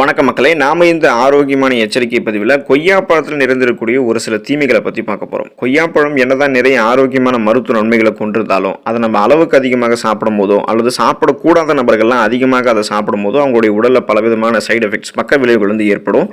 வணக்க மக்களே நாம இந்த ஆரோக்கியமான எச்சரிக்கை பதிவில் கொய்யாப்பழத்தில் நிறைந்திருக்கக்கூடிய ஒரு சில தீமைகளை பற்றி பார்க்க போகிறோம் கொய்யாப்பழம் என்னதான் நிறைய ஆரோக்கியமான மருத்துவ நன்மைகளை கொண்டிருந்தாலும் அதை நம்ம அளவுக்கு அதிகமாக சாப்பிடும் போதோ அல்லது சாப்பிடக்கூடாத நபர்கள்லாம் அதிகமாக அதை சாப்பிடும் போதோ அவங்களுடைய உடலில் பலவிதமான சைடு எஃபெக்ட்ஸ் பக்க விளைவுகள் வந்து ஏற்படும்.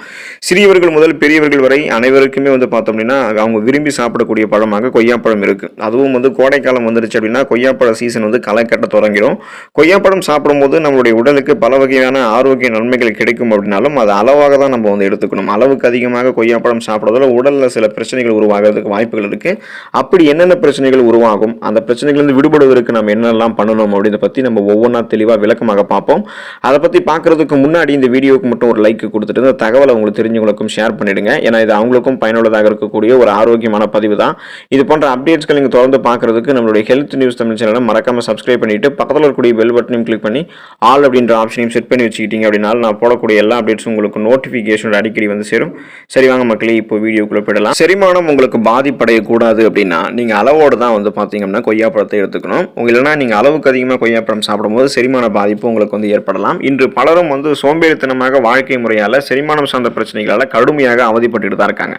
சிறியவர்கள் முதல் பெரியவர்கள் வரை அனைவருக்குமே வந்து பார்த்தோம் அப்படின்னா அவங்க விரும்பி சாப்பிடக்கூடிய பழமாக கொய்யாப்பழம் இருக்குது அதுவும் வந்து கோடைக்காலம் வந்துருச்சு அப்படின்னா கொய்யாப்பழ சீசன் வந்து களை கட்ட தொடங்கிடும். கொய்யாப்பழம் சாப்பிடும்போது நம்மளுடைய உடலுக்கு பல வகையான ஆரோக்கிய நன்மைகள் கிடைக்கும் அப்படின்னாலும் அது அளவாக தான் நம்ம வந்து எடுத்துக்கணும். அளவுக்கு அதிகமாக கொய்யாப்பழம் சாப்பிட்றதால உடலில் சில பிரச்சனைகள் உருவாகிறதுக்கு வாய்ப்புகள் இருக்குது அப்படி என்னென்ன பிரச்சனைகள் உருவாகும்? அந்த பிரச்சனைகள்லேருந்து விடுபடுவதற்கு நம்ம என்னெல்லாம் பண்ணணும் அப்படின்றத பற்றி நம்ம ஒவ்வொன்றா தெளிவாக விளக்கமாக பார்ப்போம். அதை பற்றி பார்க்குறதுக்கு முன்னாடி இந்த வீடியோவுக்கு மட்டும் ஒரு லைக் கொடுத்துட்டு இந்த தகவலை உங்களுக்கு தெரிஞ்சவங்களுக்கும் ஷேர் பண்ணிடுங்க. ஏன்னா இது அவங்களுக்கும் பயனுள்ளதாக இருக்கக்கூடிய ஒரு ஆரோக்கியமான பதிவு தான். இது போன்ற அப்டேட்ஸ்கள் நீங்கள் தொடர்ந்து பார்க்குறதுக்கு நம்மளுடைய ஹெல்த் நியூஸ் தமிழ் சேனலை மறக்காமல் சப்ஸ்கிரைப் பண்ணிட்டு பக்கத்தில் இருக்கக்கூடிய பெல் பட்டனையும் கிளிக் பண்ணி ஆல் அப்படின்ற ஆப்ஷனையும் செட் பண்ணி வச்சுக்கிட்டீங்க அப்படின்னாலும் நான் போடக்கூடிய எல்லா அப்டேட்ஸும் உங்களுக்கு நோட்டிஃபிகேஷன் அடிக்கடி வந்து சேரும். சரி வாங்க மக்களே இப்போ வீடியோக்குள்ளே போயிடலாம். செரிமானம் உங்களுக்கு பாதிப்படையக்கூடாது அப்படின்னா நீங்கள் அளவோடு தான் வந்து பார்த்தீங்கன்னா கொய்யாப்பழத்தை எடுத்துக்கணும். உங்க இல்லைனா நீங்கள் அளவுக்கு அதிகமாக கொய்யாப்பழம் சாப்பிடும்போது செரிமான பாதிப்பு உங்களுக்கு வந்து ஏற்படலாம். இன்று பலரும் வந்து சோம்பேறித்தனமாக வாழ்க்கை முறையால் செரிமானம் சார்ந்த பிரச்சனைகளால் கடுமையாக அவதிப்பட்டுட்டு தான் இருக்காங்க.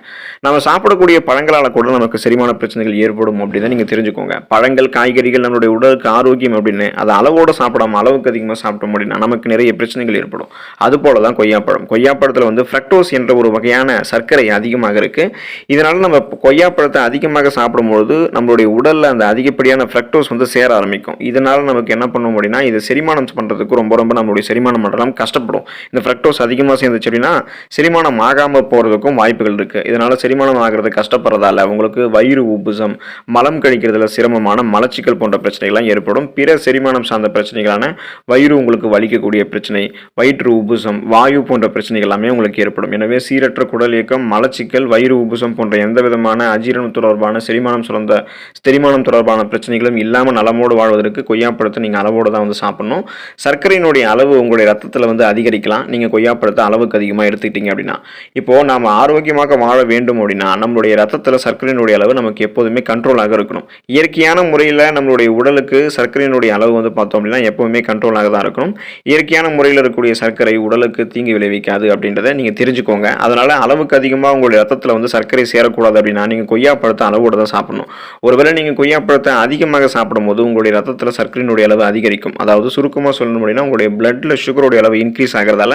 நம்ம சாப்பிடக்கூடிய பழங்களால் கூட நமக்கு செரிமான பிரச்சனைகள் ஏற்படும் அப்படின்னு நீங்கள் தெரிஞ்சுக்கோங்க. பழங்கள் காய்கறிகள் நம்மளுடைய உடலுக்கு ஆரோக்கியம் அப்படின்னு அதை அளவோடு சாப்பிடாம அளவுக்கு அதிகமாக சாப்பிட்டோம் அப்படின்னா நமக்கு நிறைய பிரச்சனைகள் ஏற்படும். அது போல தான் கொய்யாப்பழம். கொய்யாப்பழத்தில் வந்து ஃப்ரக்டோஸ் என்ற ஒரு வகையான சர்க்கரை அதிகமாக இருக்குது இதனால் நம்ம கொய்யாப்பழத்தை அதிகமாக சாப்பிடும்பொழுது நம்மளுடைய உடலில் அந்த அதிகப்படியான ஃப்ரக்டோஸ் வந்து சேர ஆரம்பிக்கும். இதனால் நமக்கு என்ன பண்ணும் அப்படின்னா இது செரிமானம் பண்ணுறதுக்கு ரொம்ப ரொம்ப நம்மளுடைய செரிமானம் மண்டலம் கஷ்டப்படும். இந்த ஃப்ரக்டோஸ் அதிகமாக சேர்ந்துச்சு அப்படின்னா செரிமானம் ஆகாமல் போகிறதுக்கும் வாய்ப்புகள் இருக்குது இதனால் செரிமானம் ஆகிறது கஷ்டப்படுறதால உங்களுக்கு வயிறு உப்புசம் மலம் கழிக்கிறதுல சிரமமான மலச்சிக்கல் போன்ற பிரச்சனைகள்லாம் ஏற்படும். பிற செரிமானம் சார்ந்த பிரச்சனைகளான வயிறு உங்களுக்கு வலிக்கக்கூடிய பிரச்சனை வயிற்று உப்புசம் வாயு போன்ற பிரச்சனைகள் எல்லாமே உங்களுக்கு ஏற்படும். எனவே சீரற்ற குடல் இயக்கம் மலச்சிக்கல் வயிறு உபுசம் போன்ற எந்த விதமான அஜீரணம் தொடர்பான செரிமானம் சுரந்த செரிமானம் தொடர்பான பிரச்சனைகளும் இல்லாமல் நலமோடு வாழ்வதற்கு கொய்யாப்பழத்தை நீங்கள் அளவோடு தான் வந்து சாப்பிடணும். சர்க்கரையினுடைய அளவு உங்களுடைய ரத்தத்தில் வந்து அதிகரிக்கலாம். நீங்கள் கொய்யாப்பழத்தை அளவுக்கு அதிகமாக எடுத்துக்கிட்டீங்க அப்படின்னா இப்போது நாம் ஆரோக்கியமாக வாழ வேண்டும் அப்படின்னா நம்மளுடைய ரத்தத்தில் சர்க்கரையினுடைய அளவு நமக்கு எப்போதுமே கண்ட்ரோலாக இருக்கணும். இயற்கையான முறையில் நம்மளுடைய உடலுக்கு சர்க்கரையினுடைய அளவு வந்து பார்த்தோம் அப்படின்னா எப்போவுமே கண்ட்ரோலாக தான் இருக்கணும். இயற்கையான முறையில் இருக்கக்கூடிய சர்க்கரை உடலுக்கு தீங்கு விளைவிக்காது அப்படின்றத நீங்கள் தெரிஞ்சுக்கோங்க. அதனால் அளவுக்கு அதிகமாக உங்களுடைய ரத்தத்தில் வந்து சர்க்கரை சேரக்கூடாது அப்படின்னா நீங்கள் கொய்யாப்பழத்தை அளவோடு தான் சாப்பிடணும். ஒருவேளை நீங்கள் கொய்யாப்பழத்தை அதிகமாக சாப்பிடும்போது உங்களுடைய ரத்தத்தில் சர்க்கரையினுடைய அளவு அதிகரிக்கும். அதாவது சுருக்கமாக சொல்லணும் அப்படின்னா உங்களுடைய பிளட்டில் சுகருடைய அளவு இன்க்ரீஸ் ஆகிறதால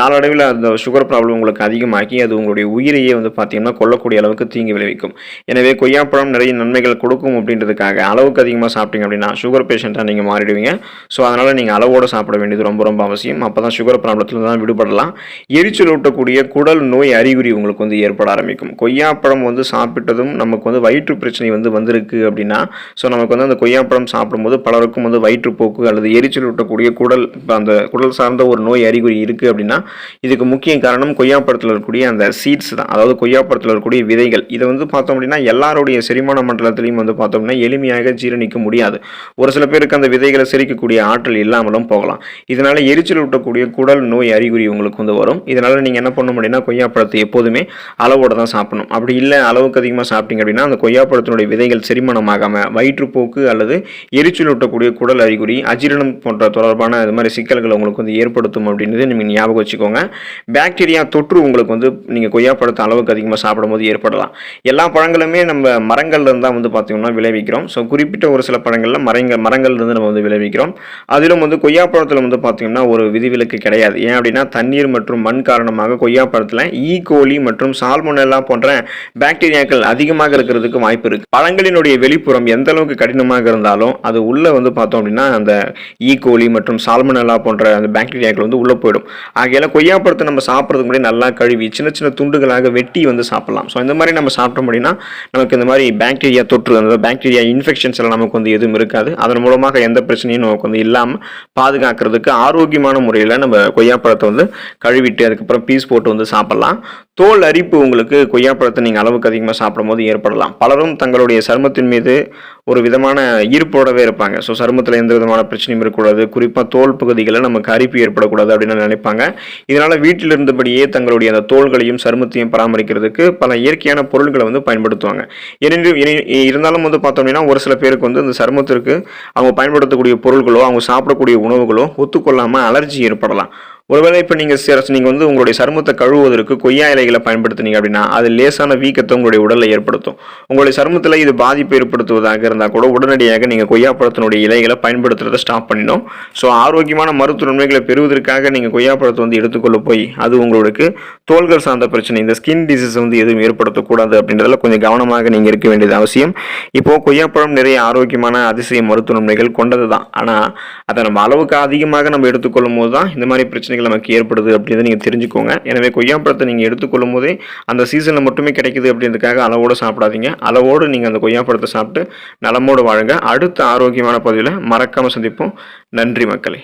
நாளடைவில் அந்த சுகர் ப்ராப்ளம் உங்களுக்கு அதிகமாக்கி அது உங்களுடைய உயிரையே வந்து பார்த்தீங்கன்னா கொல்லக்கூடிய அளவுக்கு தீங்கு விளைவிக்கும். எனவே கொய்யாப்பழம் நிறைய நன்மைகள் கொடுக்கும் அப்படின்றதுக்காக அளவுக்கு அதிகமாக சாப்பிட்டீங்க அப்படின்னா சுகர் பேஷண்ட்டாக நீங்கள் மாறிடுவீங்க. ஸோ அதனால் நீங்கள் அளவோடு சாப்பிட வேண்டியது ரொம்ப ரொம்ப அவசியம். அப்போ தான் சுகர் ப்ராப்ளத்தில் தான் விடுபடலாம் எரிச்சல் ஊட்டக்கூடிய குடல் நோய் அறிகுறி உங்களுக்கு வந்து ஏற்பட ஆரம்பிக்கும். கொய்யாப்பழம் வந்து சாப்பிட்டதும் நமக்கு வந்து வயிற்று பிரச்சனை வந்து வந்திருக்கு அப்படின்னா ஸோ நமக்கு வந்து அந்த கொய்யாப்பழம் சாப்பிடும்போது பலருக்கும் வந்து வயிற்றுப்போக்கு அல்லது எரிச்சல் ஊட்டக்கூடிய குடல் அந்த குடல் சார்ந்த ஒரு நோய் அறிகுறி இருக்குது அப்படின்னா இதுக்கு முக்கிய காரணம் கொய்யாப்பழத்தில் இருக்கக்கூடிய அந்த சீட்ஸ் தான். அதாவது கொய்யாப்பழத்தில் இருக்கக்கூடிய விதைகள். இதை வந்து பார்த்தோம் அப்படின்னா எல்லாருடைய செரிமான மண்டலத்திலையும் வந்து பார்த்தோம்னா எளிமையாக ஜீரணிக்க முடியாது. ஒரு சில பேருக்கு அந்த விதைகளை செரிக்கக்கூடிய ஆற்றல் இல்லாமலும் போகலாம். இதனால எரிச்சல் ஊட்டக்கூடிய குடல் நோய் அறிகுறி உங்களுக்கு வந்து வரும். இதனால் நீங்கள் என்ன பண்ண முடியும்னா கொய்யாப்பழத்தை எப்போதுமே அளவோடு தான் சாப்பிடணும். அப்படி இல்லை அளவுக்கு அதிகமாக சாப்பிட்டீங்க அப்படின்னா அந்த கொய்யாப்பழத்தினுடைய விதைகள் செரிமணமாகாமல் வயிற்றுப்போக்கு அல்லது எரிச்சல் ஊட்டக்கூடிய குடல் அறிகுறி அஜீரணம் போன்ற தொடர்பான இது மாதிரி சிக்கல்களை உங்களுக்கு வந்து ஏற்படுத்தும் அப்படின்றது நீங்கள் ஞாபகம் வச்சுக்கோங்க. பாக்டீரியா தொற்று உங்களுக்கு வந்து நீங்கள் கொய்யாப்பழத்தை அளவுக்கு அதிகமாக சாப்பிடும்போது ஏற்படலாம். எல்லா பழங்களுமே நம்ம மரங்கள்லேருந்து தான் வந்து பார்த்தீங்கன்னா விளைவிக்கிறோம். ஸோ குறிப்பிட்ட ஒரு சில பழங்களில் மரங்கள் மரங்கள்லேருந்து நம்ம வந்து விளைவிக்கிறோம். அதிலும் வந்து கொய்யாப்பழத்தில் வந்து பார்த்தீங்கன்னா ஒரு விதிவிலக்கு கிடையாது. ஏன் அப்படின்னா தண்ணீர் மற்றும் மண் காரணமாக கொய்யாப்பழத்தில் ஈ e. ஈகோலி மற்றும் சால்மோனெல்லா போன்ற பாக்டீரியாக்கள் அதிகமாக இருக்கிறதுக்கு வாய்ப்பு இருக்கு. பழங்களினுடைய வெளிப்புறம் எந்த அளவுக்கு கடினமாக இருந்தாலும் அது உள்ளே வந்து பார்த்தோம் அப்படின்னா அந்த e. ஈ மற்றும் சால்மோனெல்லா போன்ற அந்த பாக்டீரியாக்கள் வந்து உள்ளே போயிடும். ஆகையால கொய்யாப்பழத்தை நம்ம சாப்பிட்றதுக்கு முன்னாடி நல்லா கழுவி சின்ன சின்ன துண்டுகளாக வெட்டி வந்து சாப்பிடலாம். ஸோ இந்த மாதிரி நம்ம சாப்பிட்டோம் அப்படின்னா நமக்கு இந்த மாதிரி பாக்டீரியா தொற்று அந்த பாக்டீரியா இன்ஃபெக்ஷன்ஸ் எல்லாம் நமக்கு வந்து எதுவும் இருக்காது. அதன் மூலமாக எந்த பிரச்சனையும் நமக்கு வந்து இல்லாமல் பாதுகாக்கிறதுக்கு ஆரோக்கியமான முறையில் நம்ம கொய்யாப்பழத்தை வந்து கழுவிட்டு அதுக்கப்புறம் பீஸ் போட்டு வந்து சாப்பிடலாம். தோல் அரிப்பு உங்களுக்கு கொய்யாப்பழத்தை நீங்கள் அளவுக்கு அதிகமாக சாப்பிடும்போது ஏற்படலாம். பலரும் தங்களுடைய சருமத்தின் மீது ஒரு விதமான ஈர்ப்போடவே இருப்பாங்க. ஸோ சருமத்தில் எந்த விதமான பிரச்சனையும் இருக்கக்கூடாது. குறிப்பாக தோல் பகுதிகளில் நமக்கு அரிப்பு ஏற்படக்கூடாது அப்படின்னு நினைப்பாங்க. இதனால் வீட்டில் இருந்தபடியே தங்களுடைய அந்த தோள்களையும் சருமத்தையும் பராமரிக்கிறதுக்கு பல இயற்கையான பொருட்களை வந்து பயன்படுத்துவாங்க. ஏனென்று இனி- இருந்தாலும் வந்து பார்த்தோம்னா ஒரு சில பேருக்கு வந்து இந்த சருமத்திற்கு அவங்க பயன்படுத்தக்கூடிய பொருட்களோ அவங்க சாப்பிடக்கூடிய உணவுகளோ ஒத்துக்கொள்ளாமல் அலர்ஜி ஏற்படலாம். ஒருவேளை இப்போ நீங்கள் நீங்கள் வந்து உங்களுடைய சருமத்தை கழுவுவதற்கு கொய்யா இலைகளை பயன்படுத்துனீங்க அப்படின்னா அது லேசான வீக்கத்தை உங்களுடைய உடலில் ஏற்படுத்தும். உங்களுடைய சருமத்தில் இது பாதிப்பு ஏற்படுத்துவதாக இருந்தால் கூட உடனடியாக நீங்கள் கொய்யாப்பழத்தினுடைய இலைகளை பயன்படுத்துறதை ஸ்டாப் பண்ணிடும் ஸோ ஆரோக்கியமான மருத்துவ நன்மைகளை பெறுவதற்காக நீங்கள் கொய்யாப்பழத்தை வந்து எடுத்துக்கொள்ள போய் அது உங்களுக்கு தோள்கள் சார்ந்த பிரச்சனை இந்த ஸ்கின் டிசீஸ் வந்து எதுவும் ஏற்படுத்தக்கூடாது அப்படின்றதுல கொஞ்சம் கவனமாக நீங்கள் இருக்க வேண்டியது அவசியம். இப்போது கொய்யாப்பழம் நிறைய ஆரோக்கியமான அதிசய மருத்துவ நன்மைகள் கொண்டது தான் ஆனால் அதை நம்ம அளவுக்கு அதிகமாக நம்ம எடுத்துக்கொள்ளும் போது தான் இந்த மாதிரி பிரச்சனைகள் பிரச்சனைகள் நமக்கு ஏற்படுது அப்படின்றத நீங்கள் தெரிஞ்சுக்கோங்க. எனவே கொய்யாப்பழத்தை நீங்கள் எடுத்துக்கொள்ளும் போதே அந்த சீசனில் மட்டுமே கிடைக்குது அப்படின்றதுக்காக அளவோடு சாப்பிடாதீங்க. அளவோடு நீங்கள் அந்த கொய்யாப்பழத்தை சாப்பிட்டு நலமோடு வாழுங்க. அடுத்த ஆரோக்கியமான பதிவில் மறக்காமல் சந்திப்போம். நன்றி மக்களே.